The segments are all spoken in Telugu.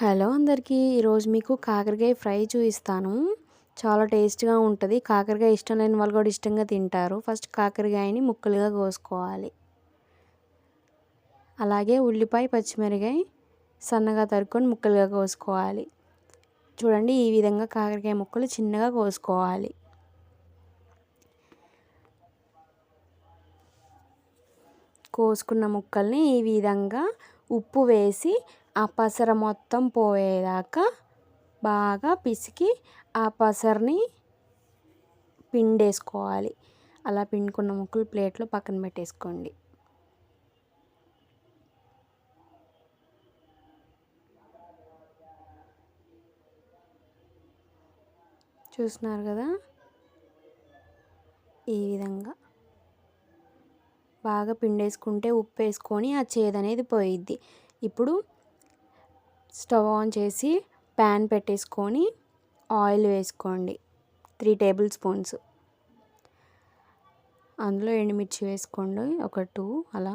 హలో అందరికీ ఈరోజు మీకు కాకరకాయ ఫ్రై చూపిస్తాను. చాలా టేస్ట్గా ఉంటుంది. కాకరకాయ ఇష్టం లేని వాళ్ళు కూడా ఇష్టంగా తింటారు. ఫస్ట్ కాకరకాయని ముక్కలుగా కోసుకోవాలి. అలాగే ఉల్లిపాయ పచ్చిమిరకాయ సన్నగా తరుక్కొని ముక్కలుగా కోసుకోవాలి. చూడండి ఈ విధంగా కాకరకాయ ముక్కలు చిన్నగా కోసుకోవాలి. కోసుకున్న ముక్కల్ని ఈ విధంగా ఉప్పు వేసి ఆ పసర మొత్తం పోయేదాకా బాగా పిసికి ఆ పసరని పిండేసుకోవాలి. అలా పిండుకున్న ముక్కలు ప్లేట్లో పక్కన పెట్టేసుకోండి. చూస్తున్నారు కదా? ఈ విధంగా బాగా పిండేసుకుంటే ఉప్పు వేసుకొని ఆ చేదనేది పోయిద్ది. ఇప్పుడు స్టవ్ ఆన్ చేసి ప్యాన్ పెట్టేసుకొని ఆయిల్ వేసుకోండి. Three tablespoons. అందులో ఎండుమిర్చి వేసుకోండి. ఒక టూ అలా.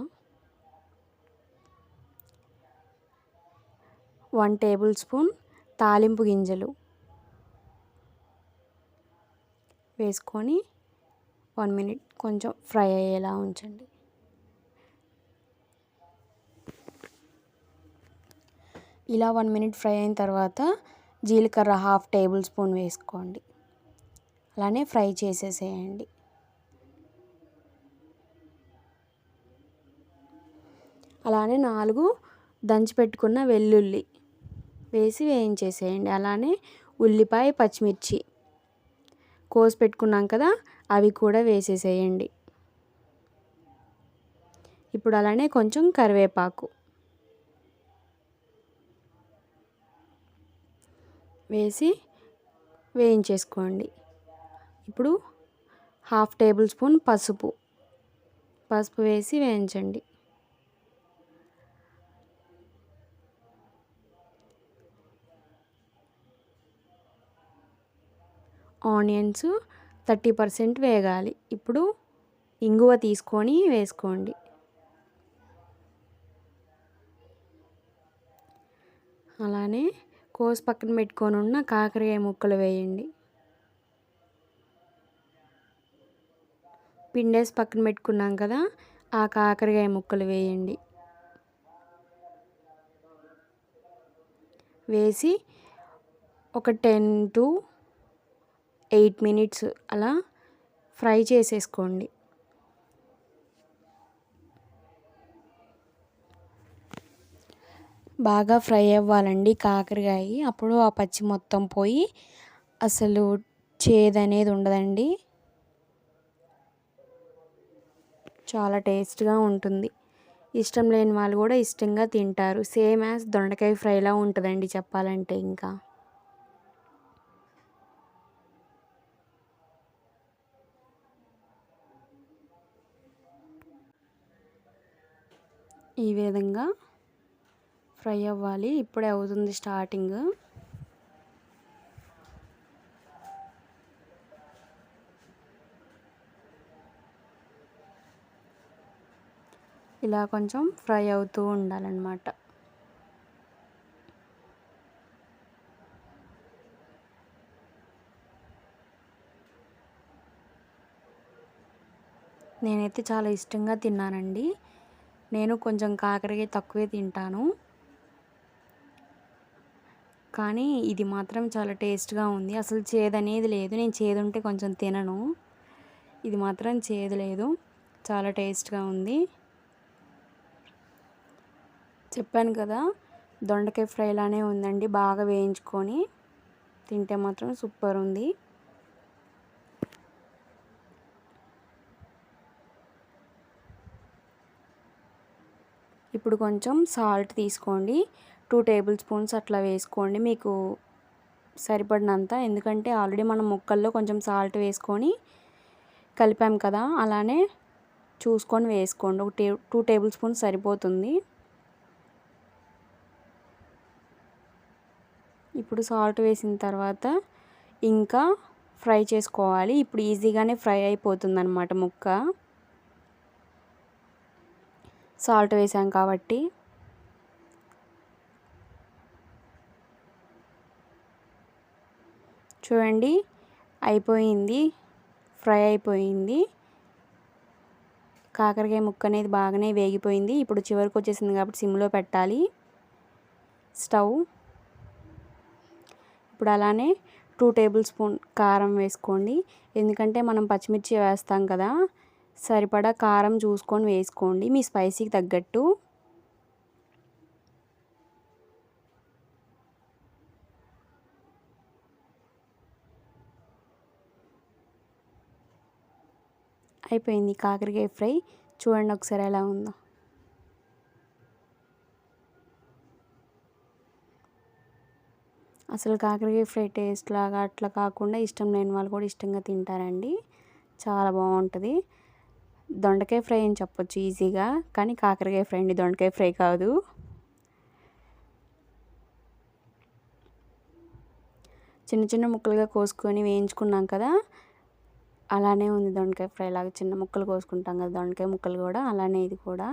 వన్ టేబుల్ స్పూన్ తాలింపు గింజలు వేసుకొని వన్ మినిట్ కొంచెం ఫ్రై అయ్యేలా ఉంచండి. ఇలా వన్ మినిట్ ఫ్రై అయిన తర్వాత జీలకర్ర హాఫ్ టేబుల్ స్పూన్ వేసుకోండి. అలానే ఫ్రై చేసేసేయండి. అలానే నాలుగు దంచి పెట్టుకున్న వెల్లుల్లి వేసి వేయించేసేయండి. అలానే ఉల్లిపాయ పచ్చిమిర్చి కోసి పెట్టుకున్నాం కదా అవి కూడా వేసేసేయండి. ఇప్పుడు అలానే కొంచెం కరివేపాకు వేసి వేయించేసుకోండి. ఇప్పుడు హాఫ్ టేబుల్ స్పూన్ పసుపు. పసుపు వేసి వేయించండి. ఆనియన్స్ థర్టీ పర్సెంట్ వేగాలి. ఇప్పుడు ఇంగువ తీసుకొని వేసుకోండి. అలానే కోసి పక్కన పెట్టుకొని ఉన్న కాకరకాయ ముక్కలు వేయండి. పిండేసి పక్కన పెట్టుకున్నాం కదా ఆ కాకరకాయ ముక్కలు వేయండి. వేసి ఒక టెన్ టు ఎయిట్ మినిట్స్ అలా ఫ్రై చేసేసుకోండి. బాగా ఫ్రై అవ్వాలండి కాకరకాయ. అప్పుడు ఆ పచ్చి మొత్తం పోయి అసలు చేదు అనేది ఉండదండి. చాలా టేస్ట్గా ఉంటుంది. ఇష్టం లేని వాళ్ళు కూడా ఇష్టంగా తింటారు. సేమ్ యాజ్ దొండకాయ ఫ్రైలా ఉంటుందండి చెప్పాలంటే ఇంకా. ఈ విధంగా ఫ్రై అవ్వాలి. ఇప్పుడే అవుతుంది స్టార్టింగ్. ఇలా కొంచెం ఫ్రై అవుతూ ఉండాలన్నమాట. నేనైతే చాలా ఇష్టంగా తిన్నానండి. నేను కొంచెం కాకరకాయ తక్కువే తింటాను. కానీ ఇది మాత్రం చాలా టేస్ట్గా ఉంది. అసలు చేదు అనేది లేదు. నేను చేదు ఉంటే కొంచెం తినను. ఇది మాత్రం చేదు లేదు. చాలా టేస్ట్గా ఉంది. చెప్పాను కదా దొండకాయ ఫ్రైలానే ఉందండి. బాగా వేయించుకొని తింటే మాత్రం సూపర్ ఉంది. ఇప్పుడు కొంచెం సాల్ట్ తీసుకోండి. టూ టేబుల్ స్పూన్స్ అట్లా వేసుకోండి మీకు సరిపడినంత. ఎందుకంటే ఆల్రెడీ మనం ముక్కల్లో కొంచెం సాల్ట్ వేసుకొని కలిపాం కదా అలానే చూసుకొని వేసుకోండి. ఒక టే టూ టేబుల్ స్పూన్స్ సరిపోతుంది. ఇప్పుడు సాల్ట్ వేసిన తర్వాత ఇంకా ఫ్రై చేసుకోవాలి. ఇప్పుడు ఈజీగానే ఫ్రై అయిపోతుంది అనమాట ముక్క. సాల్ట్ వేసాం కాబట్టి. చూడండి అయిపోయింది ఫ్రై అయిపోయింది. కాకరకాయ ముక్క అనేది బాగానే వేగిపోయింది. ఇప్పుడు చివరికి వచ్చేసింది కాబట్టి సిమ్లో పెట్టాలి. స్టవ్. ఇప్పుడు అలానే టూ టేబుల్ స్పూన్ కారం వేసుకోండి. ఎందుకంటే మనం పచ్చిమిర్చి వేస్తాం కదా సరిపడా కారం చూసుకొని వేసుకోండి. మీ స్పైసీకి తగ్గట్టు. అయిపోయింది కాకరకాయ ఫ్రై. చూడండి ఒకసారి ఎలా ఉందో. అసలు కాకరకాయ ఫ్రై టేస్ట్ లాగా అట్లా కాకుండా ఇష్టం లేని వాళ్ళు కూడా ఇష్టంగా తింటారండి. చాలా బాగుంటుంది. దొండకాయ ఫ్రై అని చెప్పొచ్చు ఈజీగా కానీ కాకరకాయ ఫ్రై అండి. దొండకాయ ఫ్రై కాదు. చిన్న చిన్న ముక్కలుగా కోసుకొని వేయించుకున్నాం కదా అలానే ఉంది దొండకాయ ఫ్రై లాగా. చిన్న ముక్కలు కోసుకుంటాం కదా దొండకాయ ముక్కలు కూడా అలానే ఇది కూడా.